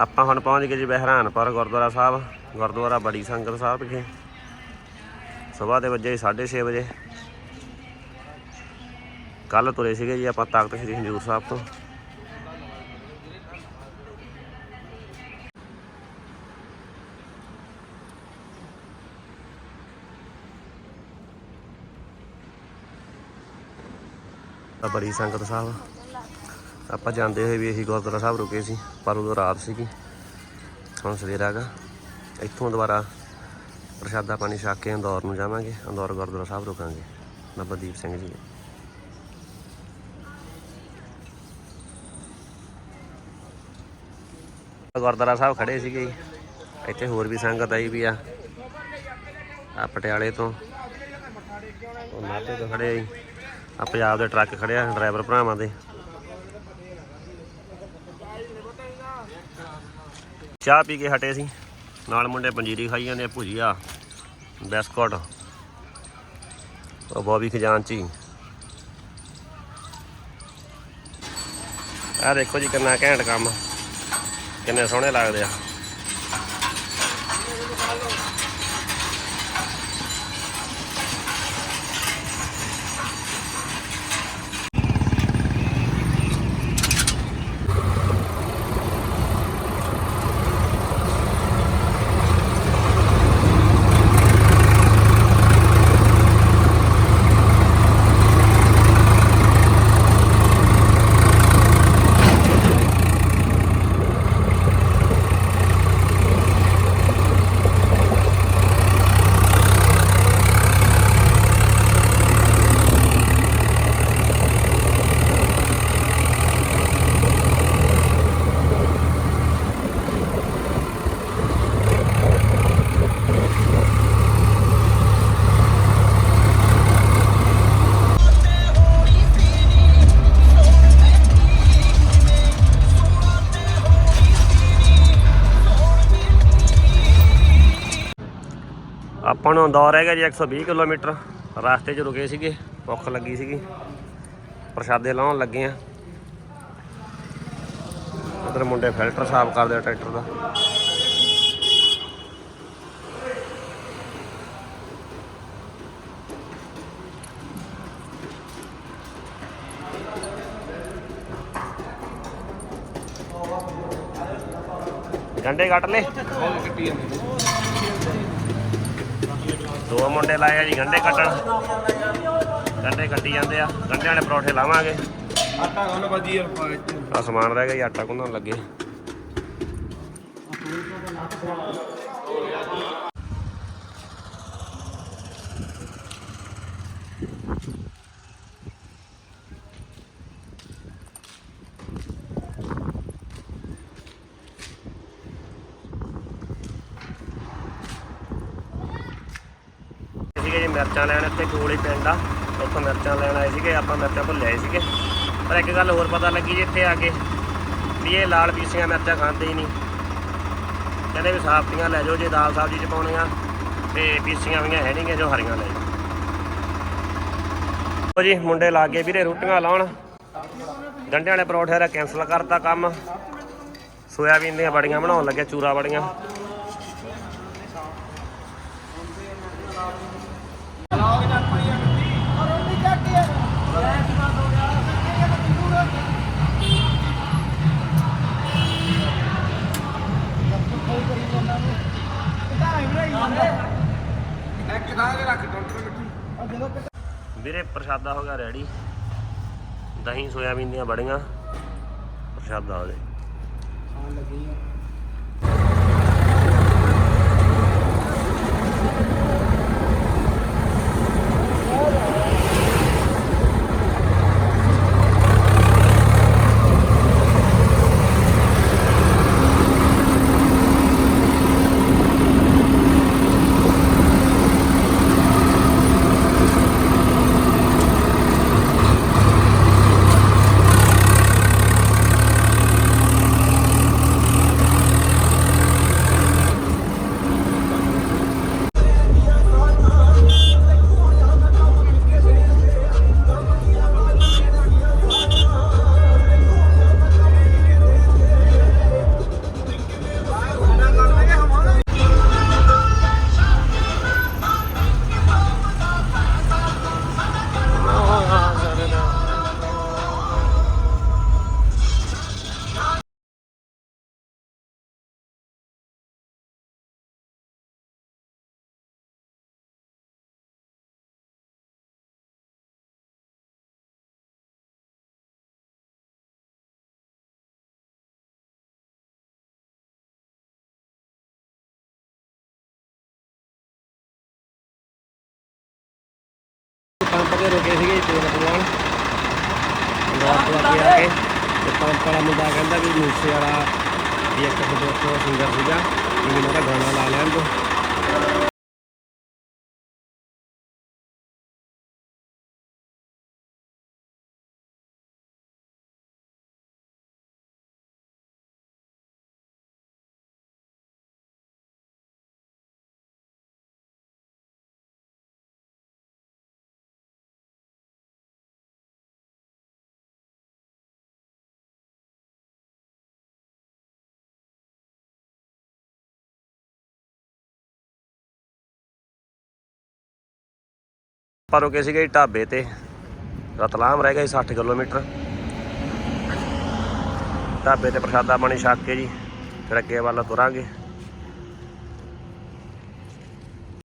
ਆਪਾਂ ਹੁਣ ਪਹੁੰਚ ਗਏ ਜੀ ਬਹਿਰਾਨਪੁਰ ਗੁਰਦੁਆਰਾ ਸਾਹਿਬ, ਗੁਰਦੁਆਰਾ ਬੜੀ ਸੰਗਤ ਸਾਹਿਬ ਵਿਖੇ। ਸਵੇਰ ਦੇ ਵਜੇ 6:30 ਵਜੇ। ਕੱਲ ਤੁਰੇ ਸੀਗੇ ਜੀ ਆਪਾਂ ਤਾਕਤ ਸ੍ਰੀ ਹਜੂਰ ਸਾਹਿਬ ਤੋਂ ਬੜੀ ਸੰਗਤ ਸਾਹਿਬ। ਆਪਾਂ ਜਾਂਦੇ ਹੋਏ ਵੀ ਅਸੀਂ ਗੁਰਦੁਆਰਾ ਸਾਹਿਬ ਰੁਕੇ ਸੀ, ਪਰ ਉਦੋਂ ਰਾਤ ਸੀਗੀ। ਹੁਣ ਸਵੇਰ ਹੈਗਾ। ਇੱਥੋਂ ਦੁਬਾਰਾ ਪ੍ਰਸ਼ਾਦਾ ਪਾਣੀ ਛਕ ਕੇ ਅੰਦੌਰ ਨੂੰ ਜਾਵਾਂਗੇ, ਅੰਦੌਰ ਗੁਰਦੁਆਰਾ ਸਾਹਿਬ ਰੁਕਾਂਗੇ। ਬਾਬਾ ਦੀਪ ਸਿੰਘ ਜੀ। ਗੁਰਦੁਆਰਾ ਸਾਹਿਬ ਖੜੇ ਸੀਗੇ ਜੀ। ਇੱਥੇ ਹੋਰ ਵੀ ਸੰਗਤ ਆਈ ਵੀ ਆ ਆ ਪਟਿਆਲੇ ਤੋਂ। ਉਹ ਨਾਭੇ ਤੋਂ ਖੜੇ ਆ ਜੀ। ਆ ਪੰਜਾਬ ਦੇ ਟਰੱਕ ਖੜੇ ਡਰਾਈਵਰ ਭਰਾਵਾਂ ਦੇ। ਚਾਹ ਪੀ ਕੇ ਹਟੇ ਸੀ। ਨਾਲ ਮੁੰਡੇ ਪੰਜੀਰੀ ਖਾਈ ਜਾਂਦੇ ਭੁਜੀਆ, ਬਿਸਕੁਟ, ਉਹ ਬੋਬੀ ਖਜ਼ਾਨਚੀ ਆ ਦੇਖੋ ਜੀ ਕਿੰਨਾ ਘੈਂਟ ਕੰਮ, ਕਿੰਨੇ ਸੋਹਣੇ ਲੱਗਦੇ ਆ। ਆਪਾਂ ਨੂੰ ਦੌਰ ਹੈਗਾ ਜੀ 120 ਕਿਲੋਮੀਟਰ। ਰਸਤੇ 'ਚ ਰੁਕੇ ਸੀਗੇ, ਭੁੱਖ ਲੱਗੀ ਸੀਗੀ। ਪ੍ਰਸ਼ਾਦੇ ਲਾਉਣ ਲੱਗੇ ਆ। ਉਧਰ ਮੁੰਡੇ ਫਿਲਟਰ ਸਾਫ਼ ਕਰਦੇ ਆ ਟਰੈਕਟਰ ਦਾ। ਗੰਡੇ ਕੱਟ ਲੈ ਦੋ ਮੁੰਡੇ ਲਾਏ ਆ ਜੀ ਗੰਡੇ ਕੱਟਣ। ਗੰਡੇ ਕੱਟੀ ਜਾਂਦੇ ਆ। ਗੰਡਿਆਂ ਵਾਲੇ ਪਰੌਠੇ ਲਾਵਾਂਗੇ। ਆਟਾ ਗੰਨ ਬਾਜੀ ਯਾਰ ਆ ਸਮਾਨ ਰਹਿ ਗਿਆ ਜੀ ਆਟਾ ਗੁੰਨਣ ਲੱਗੇ। ਮਿਰਚਾਂ ਲੈਣ ਇੱਥੇ ਕੋਲੇ ਪਿੰਡ ਆ। ਉੱਥੋਂ ਮਿਰਚਾਂ ਲੈਣ ਆਏ ਸੀਗੇ, ਆਪਾਂ ਮਿਰਚਾਂ ਭੁੱਲ ਆਏ ਸੀਗੇ। ਪਰ ਇੱਕ ਗੱਲ ਹੋਰ ਪਤਾ ਲੱਗੀ ਜੀ ਇੱਥੇ ਆ ਕੇ, ਵੀ ਇਹ ਲਾਲ ਪੀਸੀਆਂ ਮਿਰਚਾਂ ਖਾਂਦੇ ਹੀ ਨਹੀਂ। ਕਹਿੰਦੇ ਵੀ ਸਾਫਤੀਆਂ ਲੈ ਜਾਓ, ਜੇ ਦਾਲ ਸਬਜ਼ੀ ਚ ਪਾਉਣੀਆਂ ਤੇ ਪੀਸੀਆਂ ਹੋਈਆਂ ਹੈ ਨਹੀਂਗੀਆਂ ਜੋ ਹਰੀਆਂ ਲੈ ਜਾਓ। ਜੀ, ਮੁੰਡੇ ਲਾ ਕੇ ਵੀਰੇ ਰੋਟੀਆਂ ਲਾਉਣ। ਗੰਢਿਆਂ ਵਾਲੇ ਪਰੌਠੇ ਦਾ ਕੈਂਸਲ ਕਰਤਾ ਕੰਮ। ਸੋਇਆਬੀਨ ਦੀਆਂ ਬੜੀਆਂ ਬਣਾਉਣ ਲੱਗੇ, ਚੂਰਾ ਬੜੀਆਂ ਵੀਰੇ ਪ੍ਰਸ਼ਾਦਾ ਹੋ ਗਿਆ ਰੈਡੀ ਦਹੀਂ ਸੋਇਆਬੀਨ ਦੀਆਂ ਬੜੀਆਂ ਪ੍ਰਸ਼ਾਦਾ ਉਹਦੇ ਖਾਣ ਲੱਗੀ ਆ। ਤੇ ਰੁਕੇ ਸੀਗੇ ਜੀ ਤੇਲ ਪਵਾਉਣ ਇੰਦੌਰ ਤੋਂ ਅੱਗੇ ਆ ਕੇ ਤੇ ਪੰਪ ਵਾਲਾ ਮੁੰਡਾ ਕਹਿੰਦਾ ਵੀ ਮੂਸੇ ਵਾਲਾ ਵੀ ਇੱਕ ਦੋਸਤ ਸਿੰਗਰ ਸੀਗਾ, ਵੀ ਮੈਨੂੰ ਉਹਦਾ ਗਾਣਾ ਲਾ ਲੈਣ ਦੋ। ਪਰ ਰੁਕੇ ਸੀਗੇ ਜੀ ਢਾਬੇ ਤੇ। ਰਤਲਾਮ ਰਹਿ ਗਿਆ ਜੀ 60 ਕਿਲੋਮੀਟਰ। ਢਾਬੇ ਤੇ ਪ੍ਰਸ਼ਾਦਾ ਪਾਣੀ ਛਕ ਕੇ ਜੀ, ਫਿਰ ਅੱਗੇ ਵੱਲ ਤੁਰਾਂਗੇ।